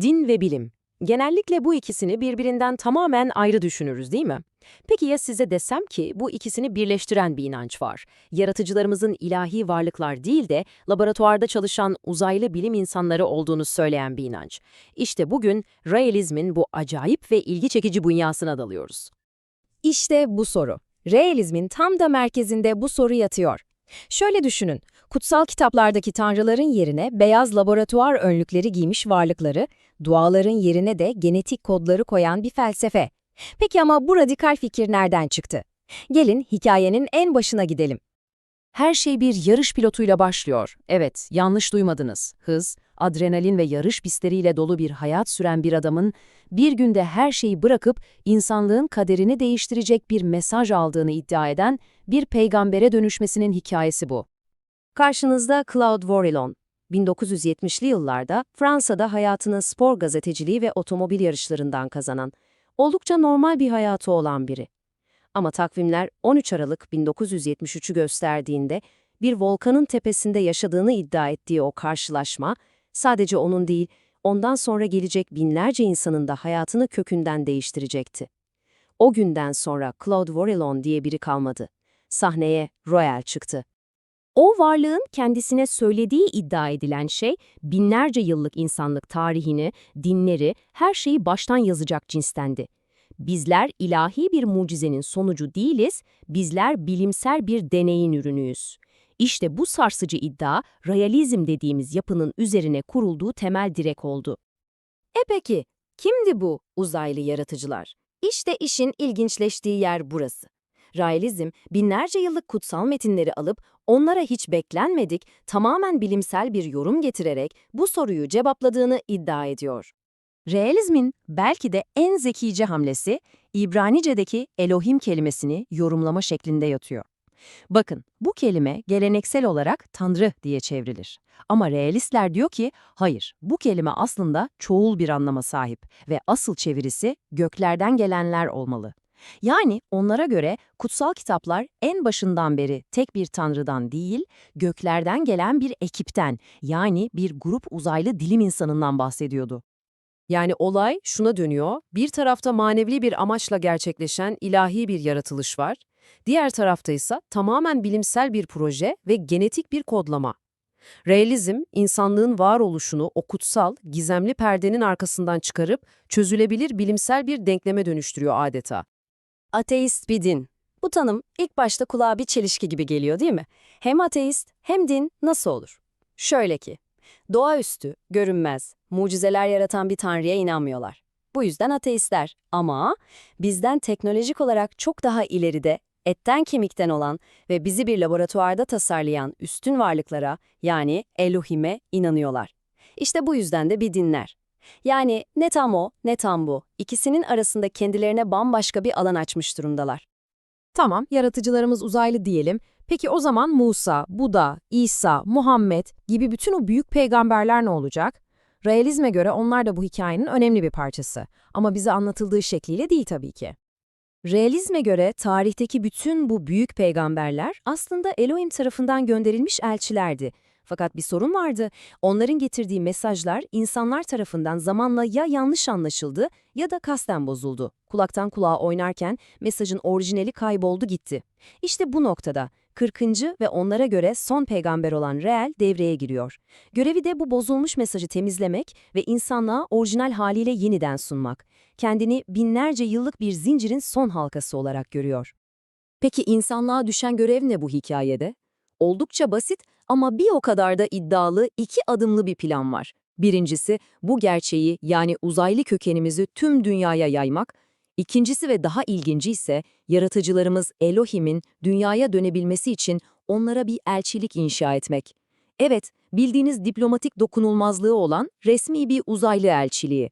Din ve bilim. Genellikle bu ikisini birbirinden tamamen ayrı düşünürüz değil mi? Peki ya size desem ki bu ikisini birleştiren bir inanç var. Yaratıcılarımızın ilahi varlıklar değil de laboratuvarda çalışan uzaylı bilim insanları olduğunu söyleyen bir inanç. İşte bugün realizmin bu acayip ve ilgi çekici dünyasına dalıyoruz. İşte bu soru. Realizmin tam da merkezinde bu soru yatıyor. Şöyle düşünün, kutsal kitaplardaki tanrıların yerine beyaz laboratuvar önlükleri giymiş varlıkları, duaların yerine de genetik kodları koyan bir felsefe. Peki ama bu radikal fikir nereden çıktı? Gelin hikayenin en başına gidelim. Her şey bir yarış pilotuyla başlıyor. Evet, yanlış duymadınız. Hız, adrenalin ve yarış pistleriyle dolu bir hayat süren bir adamın bir günde her şeyi bırakıp insanlığın kaderini değiştirecek bir mesaj aldığını iddia eden bir peygambere dönüşmesinin hikayesi bu. Karşınızda Claude Vorillon. 1970'li yıllarda Fransa'da hayatını spor gazeteciliği ve otomobil yarışlarından kazanan, oldukça normal bir hayatı olan biri. Ama takvimler 13 Aralık 1973'ü gösterdiğinde bir volkanın tepesinde yaşadığını iddia ettiği o karşılaşma sadece onun değil, ondan sonra gelecek binlerce insanın da hayatını kökünden değiştirecekti. O günden sonra Claude Vorillon diye biri kalmadı. Sahneye Royal çıktı. O varlığın kendisine söylediği iddia edilen şey, binlerce yıllık insanlık tarihini, dinleri, her şeyi baştan yazacak cinstendi. Bizler ilahi bir mucizenin sonucu değiliz, bizler bilimsel bir deneyin ürünüyüz. İşte bu sarsıcı iddia, realizm dediğimiz yapının üzerine kurulduğu temel direk oldu. E peki, kimdi bu uzaylı yaratıcılar? İşte işin ilginçleştiği yer burası. Realizm, binlerce yıllık kutsal metinleri alıp onlara hiç beklenmedik, tamamen bilimsel bir yorum getirerek bu soruyu cevapladığını iddia ediyor. Realizmin belki de en zekice hamlesi, İbranice'deki Elohim kelimesini yorumlama şeklinde yatıyor. Bakın, bu kelime geleneksel olarak Tanrı diye çevrilir. Ama realistler diyor ki, hayır, bu kelime aslında çoğul bir anlama sahip ve asıl çevirisi göklerden gelenler olmalı. Yani onlara göre kutsal kitaplar en başından beri tek bir tanrıdan değil, göklerden gelen bir ekipten, yani bir grup uzaylı dilim insanından bahsediyordu. Yani olay şuna dönüyor, bir tarafta manevi bir amaçla gerçekleşen ilahi bir yaratılış var, diğer tarafta ise tamamen bilimsel bir proje ve genetik bir kodlama. Realizm, insanlığın varoluşunu o kutsal, gizemli perdenin arkasından çıkarıp çözülebilir bilimsel bir denkleme dönüştürüyor adeta. Ateist bir din. Bu tanım ilk başta kulağa bir çelişki gibi geliyor değil mi? Hem ateist hem din nasıl olur? Şöyle ki, doğaüstü, görünmez, mucizeler yaratan bir tanrıya inanmıyorlar. Bu yüzden ateistler. Ama bizden teknolojik olarak çok daha ileride, etten kemikten olan ve bizi bir laboratuvarda tasarlayan üstün varlıklara yani Elohim'e inanıyorlar. İşte bu yüzden de bir dinler. Yani ne tam o ne tam bu. İkisinin arasında kendilerine bambaşka bir alan açmış durumdalar. Tamam, yaratıcılarımız uzaylı diyelim. Peki o zaman Musa, Buda, İsa, Muhammed gibi bütün o büyük peygamberler ne olacak? Realizme göre onlar da bu hikayenin önemli bir parçası. Ama bize anlatıldığı şekliyle değil tabii ki. Realizme göre tarihteki bütün bu büyük peygamberler aslında Elohim tarafından gönderilmiş elçilerdi. Fakat bir sorun vardı. Onların getirdiği mesajlar insanlar tarafından zamanla ya yanlış anlaşıldı ya da kasten bozuldu. Kulaktan kulağa oynarken mesajın orijinali kayboldu gitti. İşte bu noktada 40. ve onlara göre son peygamber olan Reel devreye giriyor. Görevi de bu bozulmuş mesajı temizlemek ve insanlığa orijinal haliyle yeniden sunmak. Kendini binlerce yıllık bir zincirin son halkası olarak görüyor. Peki insanlığa düşen görev ne bu hikayede? Oldukça basit ama bir o kadar da iddialı iki adımlı bir plan var. Birincisi bu gerçeği yani uzaylı kökenimizi tüm dünyaya yaymak. İkincisi ve daha ilginci ise yaratıcılarımız Elohim'in dünyaya dönebilmesi için onlara bir elçilik inşa etmek. Evet, bildiğiniz diplomatik dokunulmazlığı olan resmi bir uzaylı elçiliği.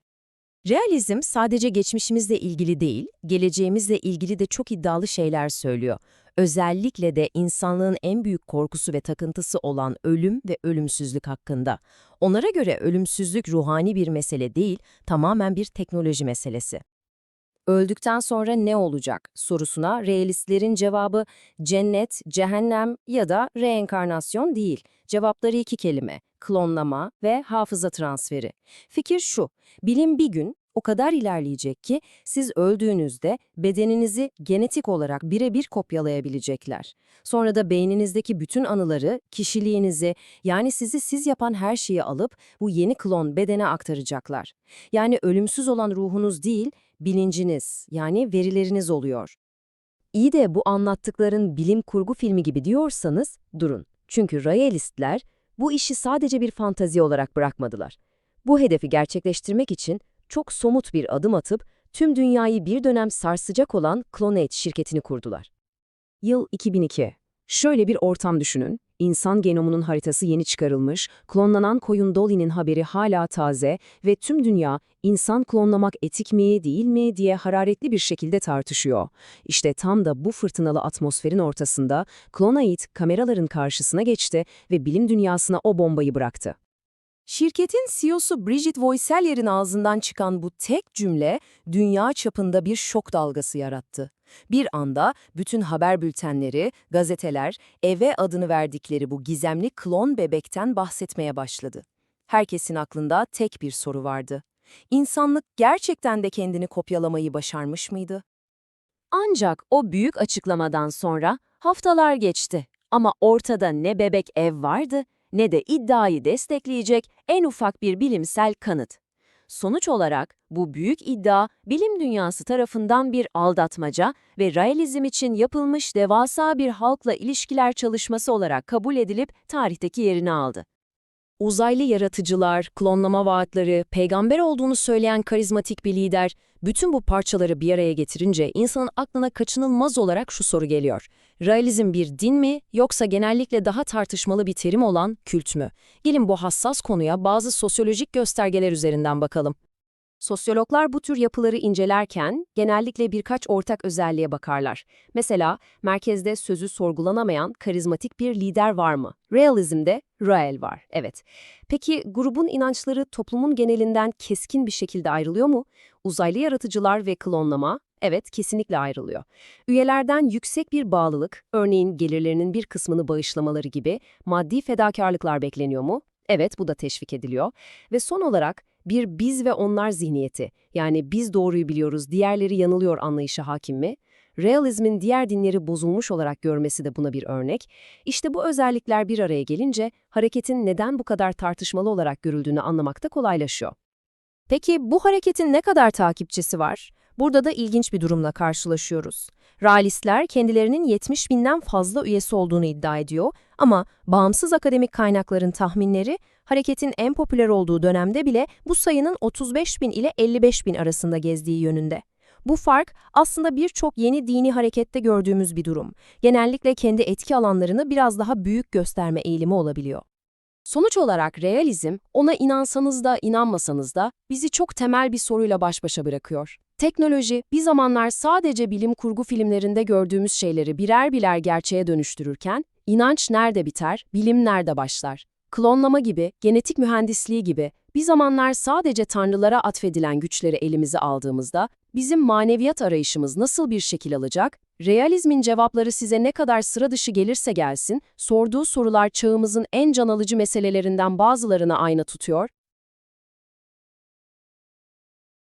Realizm sadece geçmişimizle ilgili değil, geleceğimizle ilgili de çok iddialı şeyler söylüyor. Özellikle de insanlığın en büyük korkusu ve takıntısı olan ölüm ve ölümsüzlük hakkında. Onlara göre ölümsüzlük ruhani bir mesele değil, tamamen bir teknoloji meselesi. Öldükten sonra ne olacak sorusuna realistlerin cevabı cennet, cehennem ya da reenkarnasyon değil. Cevapları iki kelime, klonlama ve hafıza transferi. Fikir şu, bilim bir gün o kadar ilerleyecek ki siz öldüğünüzde bedeninizi genetik olarak birebir kopyalayabilecekler. Sonra da beyninizdeki bütün anıları, kişiliğinizi yani sizi siz yapan her şeyi alıp bu yeni klon bedene aktaracaklar. Yani ölümsüz olan ruhunuz değil, bilinciniz yani verileriniz oluyor. İyi de bu anlattıkların bilim kurgu filmi gibi diyorsanız durun. Çünkü realistler bu işi sadece bir fantazi olarak bırakmadılar. Bu hedefi gerçekleştirmek için çok somut bir adım atıp tüm dünyayı bir dönem sarsacak olan Clonate şirketini kurdular. Yıl 2002. Şöyle bir ortam düşünün. İnsan genomunun haritası yeni çıkarılmış, klonlanan koyun Dolly'nin haberi hala taze ve tüm dünya insan klonlamak etik mi değil mi diye hararetli bir şekilde tartışıyor. İşte tam da bu fırtınalı atmosferin ortasında Clonait kameraların karşısına geçti ve bilim dünyasına o bombayı bıraktı. Şirketin CEO'su Bridget Voiselier'in ağzından çıkan bu tek cümle dünya çapında bir şok dalgası yarattı. Bir anda bütün haber bültenleri, gazeteler, eve adını verdikleri bu gizemli klon bebekten bahsetmeye başladı. Herkesin aklında tek bir soru vardı. İnsanlık gerçekten de kendini kopyalamayı başarmış mıydı? Ancak o büyük açıklamadan sonra haftalar geçti ama ortada ne bebek ev vardı ne de iddiayı destekleyecek en ufak bir bilimsel kanıt. Sonuç olarak bu büyük iddia bilim dünyası tarafından bir aldatmaca ve realizm için yapılmış devasa bir halkla ilişkiler çalışması olarak kabul edilip tarihteki yerini aldı. Uzaylı yaratıcılar, klonlama vaatleri, peygamber olduğunu söyleyen karizmatik bir lider, bütün bu parçaları bir araya getirince insanın aklına kaçınılmaz olarak şu soru geliyor. Realizm bir din mi yoksa genellikle daha tartışmalı bir terim olan kült mü? Gelin bu hassas konuya bazı sosyolojik göstergeler üzerinden bakalım. Sosyologlar bu tür yapıları incelerken genellikle birkaç ortak özelliğe bakarlar. Mesela merkezde sözü sorgulanamayan karizmatik bir lider var mı? Realizmde Rael var, evet. Peki grubun inançları toplumun genelinden keskin bir şekilde ayrılıyor mu? Uzaylı yaratıcılar ve klonlama, evet kesinlikle ayrılıyor. Üyelerden yüksek bir bağlılık, örneğin gelirlerinin bir kısmını bağışlamaları gibi maddi fedakarlıklar bekleniyor mu? Evet, bu da teşvik ediliyor. Ve son olarak bir biz ve onlar zihniyeti, yani biz doğruyu biliyoruz, diğerleri yanılıyor anlayışı hakim mi? Realizmin diğer dinleri bozulmuş olarak görmesi de buna bir örnek. İşte bu özellikler bir araya gelince hareketin neden bu kadar tartışmalı olarak görüldüğünü anlamakta kolaylaşıyor. Peki bu hareketin ne kadar takipçisi var? Burada da ilginç bir durumla karşılaşıyoruz. Realistler kendilerinin 70 binden fazla üyesi olduğunu iddia ediyor ama bağımsız akademik kaynakların tahminleri hareketin en popüler olduğu dönemde bile bu sayının 35 bin ile 55 bin arasında gezdiği yönünde. Bu fark aslında birçok yeni dini harekette gördüğümüz bir durum. Genellikle kendi etki alanlarını biraz daha büyük gösterme eğilimi olabiliyor. Sonuç olarak realizm, ona inansanız da inanmasanız da bizi çok temel bir soruyla baş başa bırakıyor. Teknoloji, bir zamanlar sadece bilim kurgu filmlerinde gördüğümüz şeyleri birer birer gerçeğe dönüştürürken, inanç nerede biter, bilim nerede başlar? Klonlama gibi, genetik mühendisliği gibi, bir zamanlar sadece tanrılara atfedilen güçleri elimize aldığımızda, bizim maneviyat arayışımız nasıl bir şekil alacak? Realizmin cevapları size ne kadar sıra dışı gelirse gelsin, sorduğu sorular çağımızın en can alıcı meselelerinden bazılarına ayna tutuyor